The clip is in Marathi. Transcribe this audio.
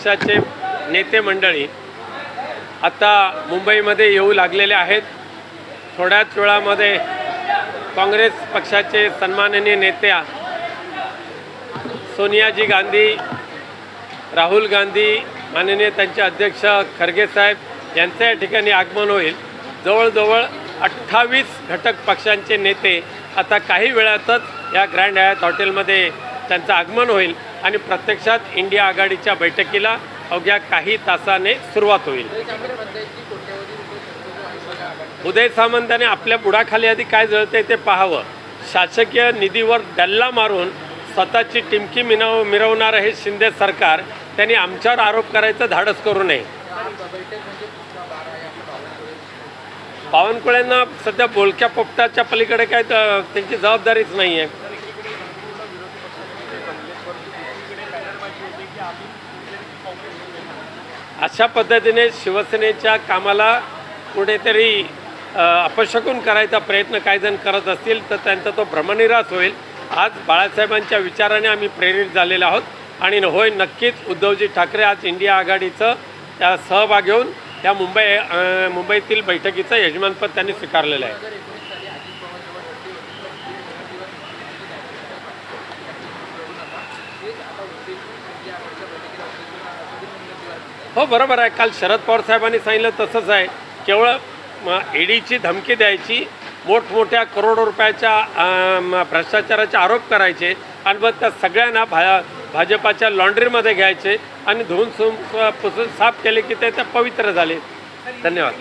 पक्षाचे नेते मंडळी आता मुंबईमध्ये येऊ लागलेले आहेत. थोड्याच वेळामध्ये काँग्रेस पक्षाचे सन्माननीय नेत्या सोनियाजी गांधी राहुल गांधी माननीय त्यांचे अध्यक्ष खरगे साहेब यांचं या ठिकाणी आगमन होईल. जवळजवळ अठ्ठावीस घटक पक्षांचे नेते आता काही वेळातच या ग्रँड हयात हॉटेलमध्ये त्यांचं आगमन होईल. आणि प्रत्यक्षात इंडिया आघाडीच्या बैठकीला अवघ्या काही तासाने सुरुवात होईल. उदय सामंताने आपल्या बुडाखाली आधी काय जळते ते पाहावं. शासकीय निधीवर डल्ला मारून स्वतःची टिमकी मिनव मिरवणारं हे शिंदे सरकार. त्यांनी आमच्यावर आरोप करायचं धाडस करू नये. बावनकुळ्यांना सध्या बोलक्या पोपटाच्या पलीकडे काय त्यांची जबाबदारीच नाही आहे अशा पद्धतीने शिवसेनेच्या कामाला कुठेतरी अपशकून करायचा प्रयत्न काही जण करत असतील तर त्यांचा तो भ्रमनिरास होईल. आज बाळासाहेबांच्या विचाराने आम्ही प्रेरित झालेलो आहोत आणि होय नक्कीच उद्धवजी ठाकरे आज इंडिया आघाडीचं त्या सहभाग घेऊन या मुंबई मुंबईतील बैठकीचं यजमानपद त्यांनी स्वीकारलेलं आहे. हो बरोबर आहे. काल शरद पवार साहेबांनी सांगितलं तसंच आहे. केवळ ईडीची धमकी द्यायची मोठमोठ्या करोडो रुपयाच्या भ्रष्टाचाराचे आरोप करायचे आणि मग त्या सगळ्यांना भा भाजपाच्या लॉन्ड्रीमध्ये घ्यायचे आणि धुवून सुम पुसून साफ केले की ते ते पवित्र झाले. धन्यवाद.